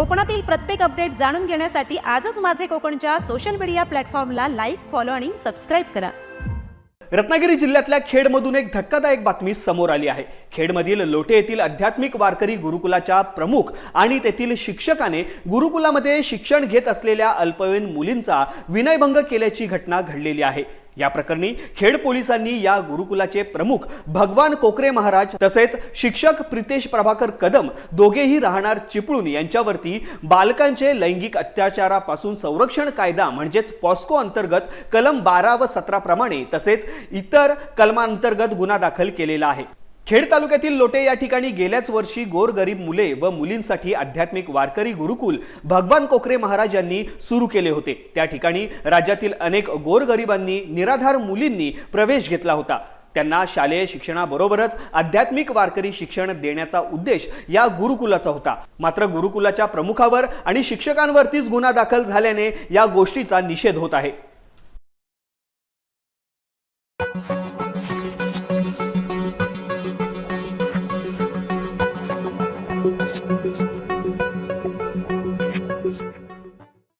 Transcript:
कोकणातील प्रत्येक अपडेट जाणून घेण्यासाठी आजच माझे कोकणच्या सोशल मीडिया प्लॅटफॉर्मला लाईक फॉलो आणि सबस्क्राईब करा. रत्नागिरी जिल्ह्यातल्या खेडमधून एक धक्कादायक बातमी समोर आली आहे. खेडमधील लोटे येथील आध्यात्मिक वारकरी गुरुकुलाच्या प्रमुख आणि तेथील शिक्षकाने गुरुकुलामध्ये शिक्षण घेत असलेल्या अल्पवयीन मुलींचा विनयभंग केल्याची घटना घडलेली आहे. या प्रकरणी खेड पोलिसांनी या गुरुकुलाचे प्रमुख भगवान कोकरे महाराज तसेच शिक्षक प्रितेश प्रभाकर कदम दोघेही राहणार चिपळूण यांच्यावरती बालकांचे लैंगिक अत्याचारापासून संरक्षण कायदा म्हणजेच पॉस्को अंतर्गत कलम बारा व सतरा प्रमाणे तसेच इतर कलमांतर्गत गुन्हा दाखल केलेला आहे. खेड तालुक्यातील लोटे या ठिकाणी गेल्याच वर्षी गोरगरीब मुले व मुलींसाठी आध्यात्मिक वारकरी गुरुकुल भगवान कोकरे महाराज यांनी सुरू केले होते. त्या ठिकाणी राज्यातील अनेक गोरगरिबांनी निराधार मुलींनी प्रवेश घेतला होता. त्यांना शालेय शिक्षणाबरोबरच आध्यात्मिक वारकरी शिक्षण देण्याचा उद्देश या गुरुकुलाचा होता. मात्र गुरुकुलाच्या प्रमुखावर आणि शिक्षकांवरतीच गुन्हा दाखल झाल्याने या गोष्टीचा निषेध होत आहे. Thank you.